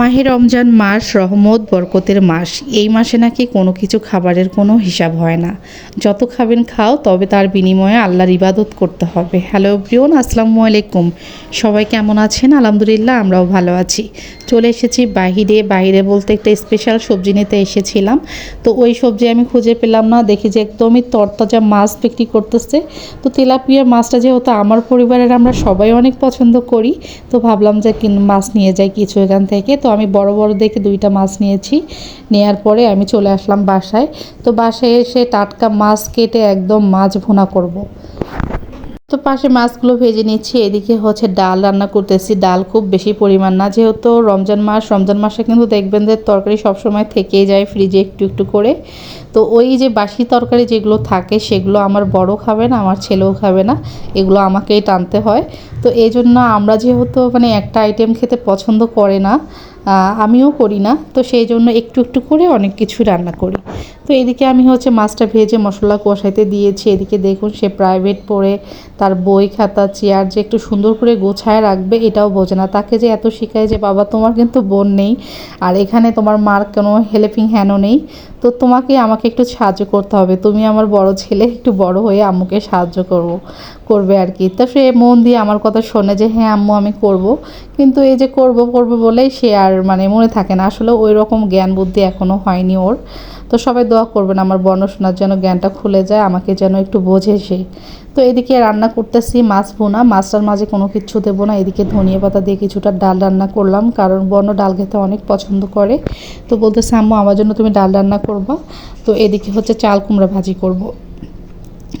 মাহে রমজান মাস রহমত, বরকতের মাস। এই মাসে নাকি কোনো কিছু খাবারের কোনো হিসাব হয় না। যত খাবেন খাও, তবে তার বিনিময়ে আল্লাহর ইবাদত করতে হবে। হ্যালো প্রিয়ন আসসালামু আলাইকুম। সবাই কেমন আছেন? আলহামদুলিল্লাহ, আমরাও ভালো আছি। চলে এসেছি বাহিরে। বাইরে বলতে একটা স্পেশাল সবজি নিতে এসেছিলাম। তো ওই সবজি আমি খুঁজে পেলাম না। দেখি যে একদমই তরতাজা মাছ বিক্রি করতেছে। তো তেলাপিয়া মাছটা যেহেতু আমার পরিবারের, আমরা সবাই অনেক পছন্দ করি। তো ভাবলাম যে মাছ নিয়ে যাই কিছু এখান থেকে। তো আমি বড় বড় দেখে দুইটা মাছ নিয়েছি। নেয়ার পরে আমি চলে আসলাম বাসায়। তো বাসায় এসে টাটকা মাছ কেটে একদম মাছ ভুনা করব। তো পাশে মাছগুলো ভেজে নিচ্ছি। এদিকে হচ্ছে ডাল রান্না করতেছি। ডাল খুব বেশি পরিমাণ না। যেহেতু রমজান মাস, রমজান মাসে কিন্তু দেখবেন যে তরকারি সবসময় থেকেই যায় ফ্রিজে একটু একটু করে। তো ওই যে বাসি তরকারি যেগুলো থাকে, সেগুলো আমার বড় খাবে না, আমার ছেলেও খাবে না। এগুলো আমাকেই টানতে হয়। তো এই জন্য আমরা যেহেতু মানে একটা আইটেম খেতে পছন্দ করে না আমিও করি না। তো সেই জন্য একটু একটু করে অনেক কিছু রান্না করি। তো এদিকে আমি হচ্ছে মাছটা ভেজে মশলা কষাইতে দিয়েছি। এদিকে দেখুন সে প্রাইভেট পড়ে, তার বই খাতা চেয়ার যে একটু সুন্দর করে গোছায় রাখবে, এটাও বোঝে না। তাকে যে এত শেখায় যে, বাবা, তোমার কিন্তু বোন নেই। আর এখানে তোমার মার কোনো হেল্পিং হ্যান্ডও নেই। তো তোমাকে আমাকে একটু সাহায্য করতে হবে। তুমি আমার বড় ছেলে, একটু বড় হয়ে আম্মুকে সাহায্য করব, করবে আর কি। তো সে মন দিয়ে আমার কথা শোনে যে হ্যাঁ আম্মু, আমি করব। কিন্তু এই যে করব করব বলেই সে আর মানে মনে থাকে না। আসলে ওই রকম জ্ঞান বুদ্ধি এখনও হয়নি ওর। তো সবাই দোয়া করবেন আমার বর্ণ শোনার যেন জ্ঞানটা খুলে যায়, আমাকে যেন একটু বোঝে সে। তো এদিকে রান্না করতেছি মাছ ভুনা। মাছটার মাঝে কোনো কিছু দেবো না। এদিকে ধনিয়া পাতা দিয়ে কিছুটা ডাল রান্না করলাম, কারণ বর্ণ ডাল খেতে অনেক পছন্দ করে। তো বলতেছে, আম্মু, আমার জন্য তুমি ডাল রান্না করবা। তো এদিকে হচ্ছে চাল কুমড়া ভাজি করব।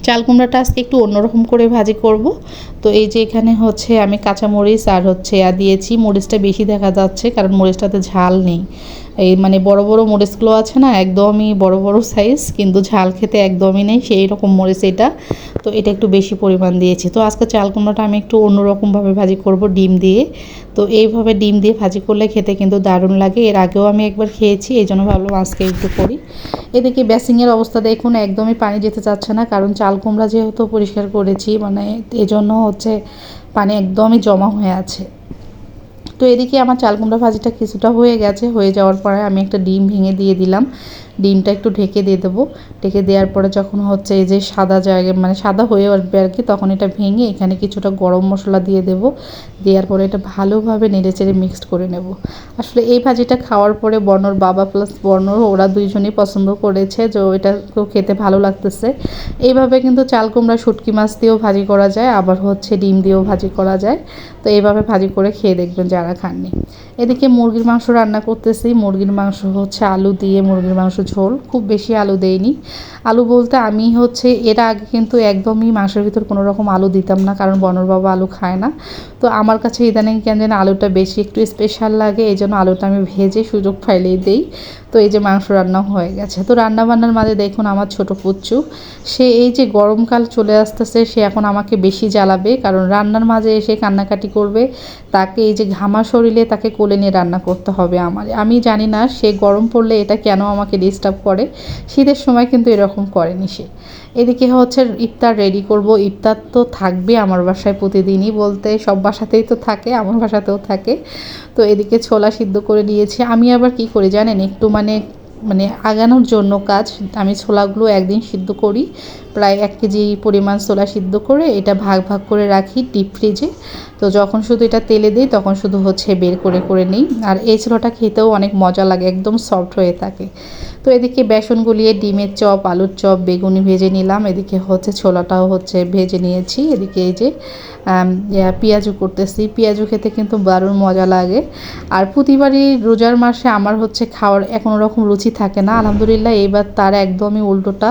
চাল কুমড়াটা আজকে একটু অন্যরকম করে ভাজি করব। তো এই যে এখানে হচ্ছে আমি কাঁচামরিচ আর হচ্ছে আর দিয়েছি। মরিচটা বেশি দেখা যাচ্ছে কারণ মরিচটাতে ঝাল নেই। এই মানে বড় বড় মরিচগুলো আছে না, একদমই বড় বড় সাইজ কিন্তু ঝাল খেতে একদমই নেই সেই রকম মরিচ এটা। তো এটা একটু বেশি পরিমাণ দিয়েছি। তো আজকে চাল কুমড়োটা আমি একটু অন্যরকমভাবে ভাজি করব ডিম দিয়ে। তো এইভাবে ডিম দিয়ে ভাজি করলে খেতে কিন্তু দারুণ লাগে। এর আগেও আমি একবার খেয়েছি, এই জন্য ভাবলাম আজকে একটু করি। এদিকে বেসিংয়ের অবস্থা দেখুন, একদমই পানি যেতে চাচ্ছে না, কারণ চাল কুমড়া যেহেতু পরিষ্কার করেছি মানে এজন্য হচ্ছে পানি একদমই জমা হয়ে আছে। তো এদিকে আমার চাল কুমড়া ভাজিটা কিছুটা হয়ে গেছে। হয়ে যাওয়ার পরে আমি একটা ডিম ভেঙে দিয়ে দিলাম। ডিমটা একটু ঢেকে দিয়ে দেবো। ঢেকে দেওয়ার পরে যখন হচ্ছে এই যে সাদা জায়গা মানে সাদা হয়ে আসবে আর কি, তখন এটা ভেঙে এখানে কিছুটা গরম মশলা দিয়ে দেবো। দেওয়ার পরে এটা ভালোভাবে নেড়ে চেড়ে মিক্সড করে নেব। আসলে এই ভাজিটা খাওয়ার পরে বর্ণর বাবা প্লাস বর্ণর ওরা দুইজনই পছন্দ করেছে যে এটা খুব খেতে ভালো লাগতেছে। এইভাবে কিন্তু চাল কুমড়া শুটকি মাছ দিয়েও ভাজি করা যায়, আবার হচ্ছে ডিম দিয়েও ভাজি করা যায়। তো এইভাবে ভাজি করে খেয়ে দেখবেন যারা খাননি। এদিকে মুরগির মাংস রান্না করতেছি। মুরগির মাংস হচ্ছে আলু দিয়ে মুরগির মাংস ঝোল। খুব বেশি আলু দেয়নি আলু বলতে আমি হচ্ছে এর আগে কিন্তু একদমই মাংসের ভিতর কোনো রকম আলু দিতাম না, কারণ বনর বাবা আলু খায় না। তো আমার কাছে ইদানিং কেন যেন আলুটা বেশি একটু স্পেশাল লাগে এই জন্য আলুটা আমি ভেজে সুযোগ ফাইলেই দিই। তো এই যে মাংস রান্না হয়ে গেছে। তো রান্না বান্নার মাঝে দেখুন আমার ছোট পুচ্চু সে এই যে গরমকাল চলে আসতেছে, সে এখন আমাকে বেশি জ্বালাবে, কারণ রান্নার মাঝে এসে কান্নাকাটি করবে। তাকে এই যে ঘামা শরীরে তাকে কোলে নিয়ে রান্না করতে হবে আমার। আমি জানি না সে গরম পড়লে এটা কেন আমাকে ডিস্টার্ব করে। শীতের সময় কিন্তু এরকম করেনি সে। এদিকে হচ্ছে ইফতার রেডি করব। ইফতার তো থাকবে আমার বাসায় প্রতিদিনই বলতে। সব বাসাতেই তো থাকে, আমার বাসাতেও থাকে। তো এদিকে ছোলা সিদ্ধ করে নিয়েছি। আমি আবার কি করি জানেন? একটু মানে মানে আগানোর জন্য কাজ, আমি ছোলাগুলো একদিন সিদ্ধ করি, প্রায় এক কেজি পরিমাণ ছোলা সিদ্ধ করে এটা ভাগ ভাগ করে রাখি ডিপ ফ্রিজে। তো যখন শুধু এটা তেলে দিই, তখন শুধু হচ্ছে বের করে করে নিই। আর এই ছোলাটা খেতেও অনেক মজা লাগে, একদম সফট হয়ে থাকে। তো এদিকে বেসন গুলিয়ে, ডিমের চপ, আলুর চপ, বেগুনি ভেজে নিলাম। এদিকে হচ্ছে ছোলাটাও হচ্ছে ভেজে নিয়েছি। এদিকে এই যে পেঁয়াজু করতেছি। পেঁয়াজু খেতে কিন্তু দারুণ মজা লাগে। আর প্রতিবারই রোজার মাসে আমার হচ্ছে খাওয়ার কোনো রকম রুচি থাকে না। আলহামদুলিল্লাহ, এবার তার একদমই উল্টোটা।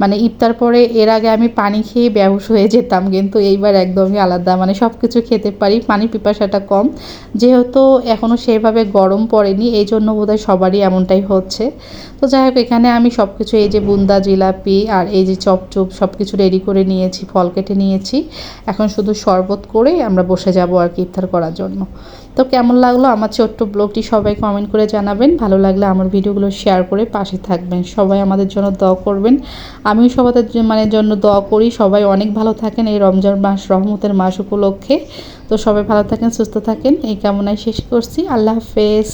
মানে ইফতার পরে এর আগে আমি পানি খেয়ে ব্যবস হয়ে যেতাম, কিন্তু এইবার একদমই আলাদা। মানে সব কিছু খেতে পারি, পানি পিপাসাটা কম। যেহেতু এখনও সেভাবে গরম পড়েনি, এই জন্য বোধহয় সবারই এমনটাই হচ্ছে। তো যাই হোক এখানে আমি সব কিছু এই যে বুন্দা, জিলাপি আর এই যে চপচুপ সব কিছু রেডি করে নিয়েছি, ফল কেটে নিয়েছি। এখন শুধু শরবত করে আমরা বসে যাব আর কি ইফতার করার জন্য। তো কেমন লাগল আমার ছোট্ট ব্লগটি সবাই কমেন্ট করে জানাবেন। ভালো লাগলে আমার ভিডিওগুলো শেয়ার করে পাশে থাকবেন। সবাই আমাদের জন্য দোয়া করবেন। আমিও সবাদের মানে জন্য দোয়া করি। সবাই অনেক ভালো থাকেন এই রমজান মাস, রহমতের মাস উপলক্ষে। তো সবাই ভালো থাকেন, সুস্থ থাকেন। এই কামনায় শেষ করছি। আল্লাহ হাফেজ।